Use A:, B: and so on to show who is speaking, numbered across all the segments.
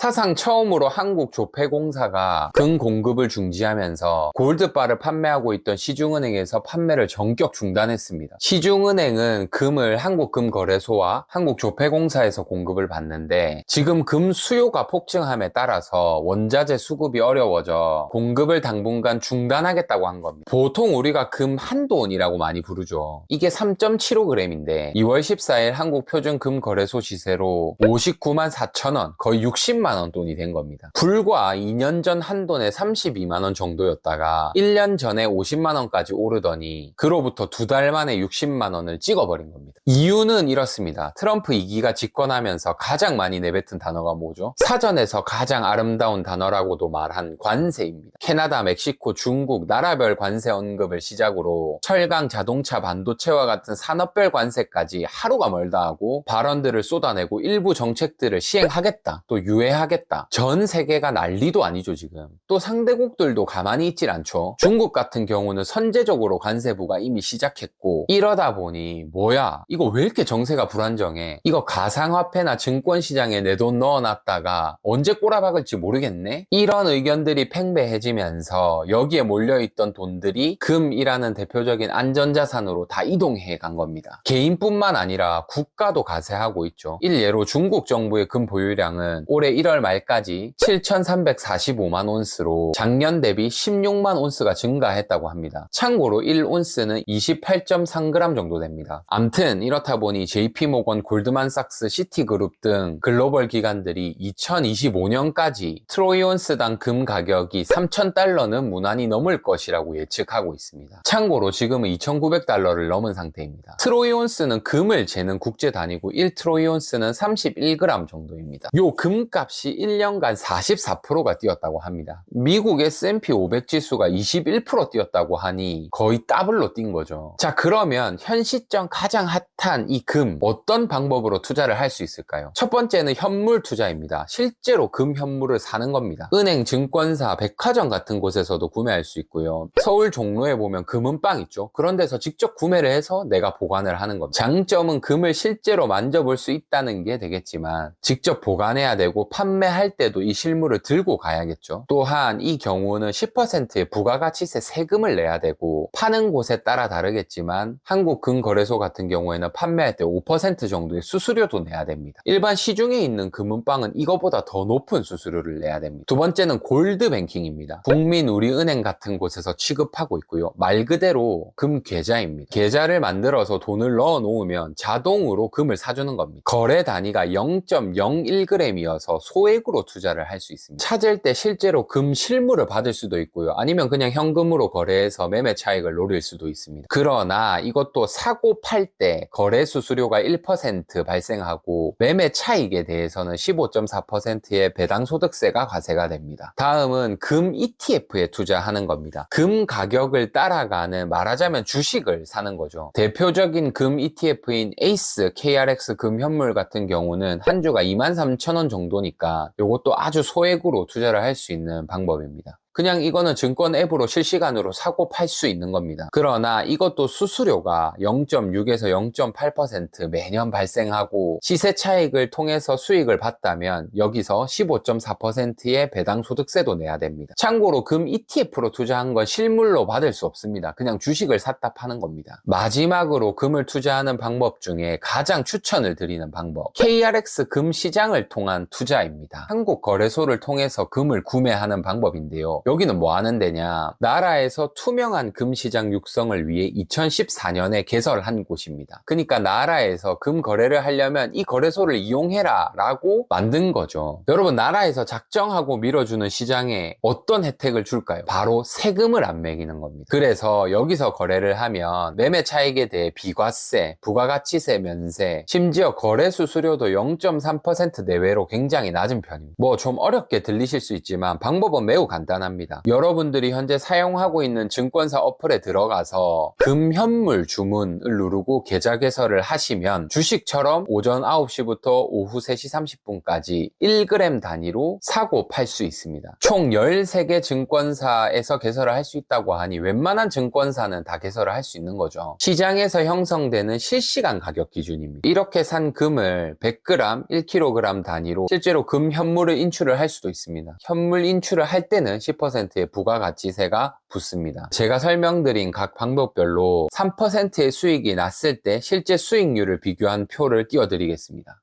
A: 사상 처음으로 한국 조폐공사가 금 공급을 중지하면서 골드바를 판매하고 있던 시중은행에서 판매를 전격 중단했습니다. 시중은행은 금을 한국금거래소와 한국조폐공사에서 공급을 받는데 지금 금 수요가 폭증함에 따라서 원자재 수급이 어려워져 공급을 당분간 중단하겠다고 한 겁니다. 보통 우리가 금 한돈이라고 많이 부르죠. 이게 3.75g인데 2월 14일 한국표준금거래소 시세로 59만 4천 원, 거의 60만 원 돈이 된 겁니다. 불과 2년 전 한 돈에 32만 원 정도였다가 1년 전에 50만 원까지 오르더니 그로부터 두 달 만에 60만 원을 찍어버린 겁니다. 이유는 이렇습니다. 트럼프 2기가 집권하면서 가장 많이 내뱉은 단어가 뭐죠? 사전에서 가장 아름다운 단어라고도 말한 관세입니다. 캐나다, 멕시코, 중국 나라별 관세 언급을 시작으로 철강, 자동차, 반도체와 같은 산업별 관세까지 하루가 멀다 하고 발언들을 쏟아내고 일부 정책들을 시행하겠다, 또 유예하 겠다. 전 세계가 난리도 아니죠, 지금. 또 상대국들도 가만히 있질 않죠. 중국 같은 경우는 선제적으로 관세부가 이미 시작했고 이러다 보니 뭐야, 이거 왜 이렇게 정세가 불안정해? 이거 가상화폐나 증권시장에 내 돈 넣어놨다가 언제 꼬라박을지 모르겠네? 이런 의견들이 팽배해지면서 여기에 몰려있던 돈들이 금이라는 대표적인 안전자산으로 다 이동해 간 겁니다. 개인뿐만 아니라 국가도 가세하고 있죠. 일예로 중국 정부의 금 보유량은 올해 1월 말까지 7,345만 온스로 작년 대비 16만 온스가 증가했다고 합니다. 참고로 1온스는 28.3g 정도 됩니다. 암튼 이렇다 보니 JP모건, 골드만삭스, 시티그룹 등 글로벌 기관들이 2025년까지 트로이 온스당 금 가격이 3,000달러는 무난히 넘을 것이라고 예측하고 있습니다. 참고로 지금은 2,900달러를 넘은 상태입니다. 트로이 온스는 금을 재는 국제 단위고 1트로이 온스는 31g 정도입니다. 요 금값이 1년간 44%가 뛰었다고 합니다. 미국 S&P 500 지수가 21% 뛰었다고 하니 거의 더블로 뛴 거죠. 자 그러면 현 시점 가장 핫한 이 금 어떤 방법으로 투자를 할 수 있을까요? 첫 번째는 현물 투자입니다. 실제로 금 현물을 사는 겁니다. 은행, 증권사, 백화점 같은 곳에서도 구매할 수 있고요. 서울 종로에 보면 금은빵 있죠. 그런 데서 직접 구매를 해서 내가 보관을 하는 겁니다. 장점은 금을 실제로 만져볼 수 있다는 게 되겠지만 직접 보관해야 되고 판 매할 때도 이 실물을 들고 가야겠죠. 또한 이 경우는 10%의 부가가치세 세금을 내야 되고 파는 곳에 따라 다르겠지만 한국금거래소 같은 경우에는 판매할 때 5% 정도의 수수료도 내야 됩니다. 일반 시중에 있는 금은빵은 이거보다 더 높은 수수료를 내야 됩니다. 두 번째는 골드뱅킹입니다. 국민우리은행 같은 곳에서 취급하고 있고요. 말 그대로 금 계좌입니다. 계좌를 만들어서 돈을 넣어 놓으면 자동으로 금을 사주는 겁니다. 거래 단위가 0.01g이어서 소액으로 투자를 할 수 있습니다. 찾을 때 실제로 금 실물을 받을 수도 있고요. 아니면 그냥 현금으로 거래해서 매매 차익을 노릴 수도 있습니다. 그러나 이것도 사고 팔 때 거래 수수료가 1% 발생하고 매매 차익에 대해서는 15.4%의 배당 소득세가 과세가 됩니다. 다음은 금 ETF에 투자하는 겁니다. 금 가격을 따라가는 말하자면 주식을 사는 거죠. 대표적인 금 ETF인 에이스 KRX 금 현물 같은 경우는 한 주가 23,000원 정도니까 이것도 아주 소액으로 투자를 할 수 있는 방법입니다. 그냥 이거는 증권 앱으로 실시간으로 사고 팔 수 있는 겁니다. 그러나 이것도 수수료가 0.6에서 0.8% 매년 발생하고 시세 차익을 통해서 수익을 봤다면 여기서 15.4%의 배당 소득세도 내야 됩니다. 참고로 금 ETF로 투자한 건 실물로 받을 수 없습니다. 그냥 주식을 샀다 파는 겁니다. 마지막으로 금을 투자하는 방법 중에 가장 추천을 드리는 방법 KRX 금 시장을 통한 투자입니다. 한국 거래소를 통해서 금을 구매하는 방법인데요. 여기는 뭐 하는 데냐? 나라에서 투명한 금 시장 육성을 위해 2014년에 개설한 곳입니다. 그러니까 나라에서 금 거래를 하려면 이 거래소를 이용해라 라고 만든 거죠. 여러분 나라에서 작정하고 밀어주는 시장에 어떤 혜택을 줄까요? 바로 세금을 안 매기는 겁니다. 그래서 여기서 거래를 하면 매매 차익에 대해 비과세, 부가가치세 면세, 심지어 거래 수수료도 0.3% 내외로 굉장히 낮은 편입니다. 뭐 좀 어렵게 들리실 수 있지만 방법은 매우 간단합니다. 간단합니다. 여러분들이 현재 사용하고 있는 증권사 어플에 들어가서 금현물 주문을 누르고 계좌 개설을 하시면 주식처럼 오전 9시부터 오후 3시 30분까지 1g 단위로 사고 팔 수 있습니다. 총 13개 증권사에서 개설을 할 수 있다고 하니 웬만한 증권사는 다 개설을 할 수 있는 거죠. 시장에서 형성되는 실시간 가격 기준입니다. 이렇게 산 금을 100g, 1kg 단위로 실제로 금 현물을 인출을 할 수도 있습니다. 현물 인출을 할 때는 10%의 부가가치세가 붙습니다. 제가 설명드린 각 방법별로 3%의 수익이 났을 때 실제 수익률을 비교한 표를 띄워드리겠습니다.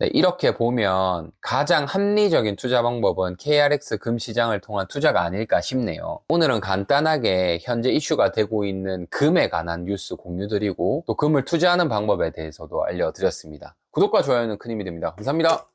A: 네, 이렇게 보면 가장 합리적인 투자 방법은 KRX 금시장을 통한 투자가 아닐까 싶네요. 오늘은 간단하게 현재 이슈가 되고 있는 금에 관한 뉴스 공유드리고 또 금을 투자하는 방법에 대해서도 알려드렸습니다. 구독과 좋아요는 큰 힘이 됩니다. 감사합니다.